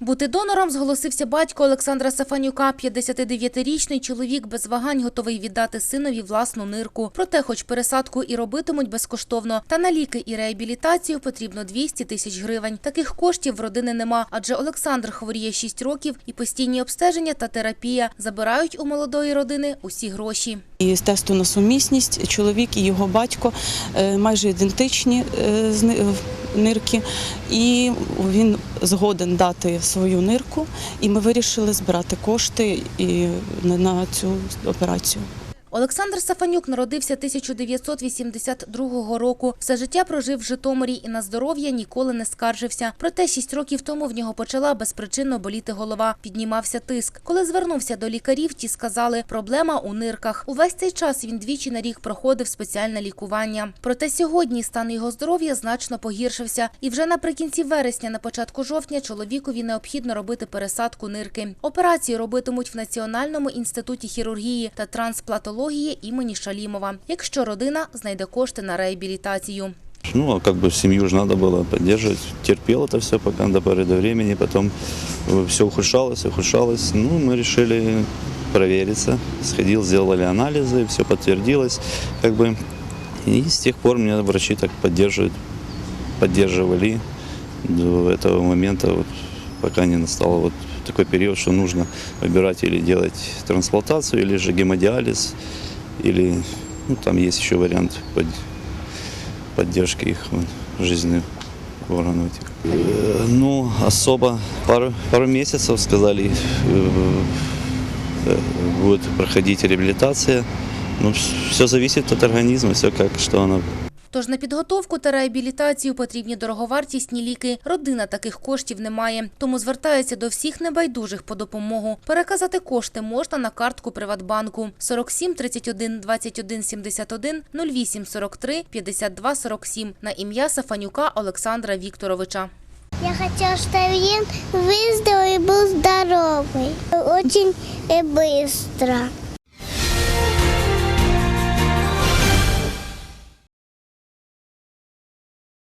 Бути донором зголосився батько Олександра Сафанюка. 59-річний чоловік без вагань готовий віддати синові власну нирку. Проте, хоч пересадку і робитимуть безкоштовно, та на ліки і реабілітацію потрібно 200 тисяч гривень. Таких коштів в родини нема, адже Олександр хворіє 6 років і постійні обстеження та терапія забирають у молодої родини усі гроші. І з тесту на сумісність чоловік і його батько е, майже ідентичні е, нирки, і він згоден дати свою нирку. І ми вирішили збирати кошти і на- цю операцію. Олександр Сафанюк народився 1982 року. Все життя прожив в Житомирі і на здоров'я ніколи не скаржився. Проте шість років тому в нього почала безпричинно боліти голова. Піднімався тиск. Коли звернувся до лікарів, ті сказали, проблема у нирках. Увесь цей час він двічі на рік проходив спеціальне лікування. Проте сьогодні стан його здоров'я значно погіршився. І вже наприкінці вересня, на початку жовтня, чоловікові необхідно робити пересадку нирки. Операцію робитимуть в Національному інституті хірургії та трансплантології імені Шалімова, якщо родина знайде кошти на реабілітацію. Ну, а как бы семью же надо было поддерживать. Терпел это все пока до поры до времени, потом все ухудшалось, ухудшалось. Ну, мы решили провериться. Сходил, сделали анализы, все подтвердилось. Как бы, и с тех пор меня врачи так поддерживают, поддерживали до этого момента, вот, пока не настал вот такой период, что нужно выбирать или делать трансплантацию, или же гемодиализ, или ну, там есть еще вариант под- поддержки их жизненных органов. Э, Ну, особо пару, пару месяцев сказали, э, э, будет проходить реабилитация. Ну, все зависит от организма, все как, что оно Тож на підготовку та реабілітацію потрібні дороговартісні ліки. Родина таких коштів не має, тому звертається до всіх небайдужих по допомогу. Переказати кошти можна на картку Приватбанку 47 31 21 71 08 43 52 47 на ім'я Сафанюка Олександра Вікторовича. Я хотела, чтобы он выздоровел и был здоровый. Очень э, быстро.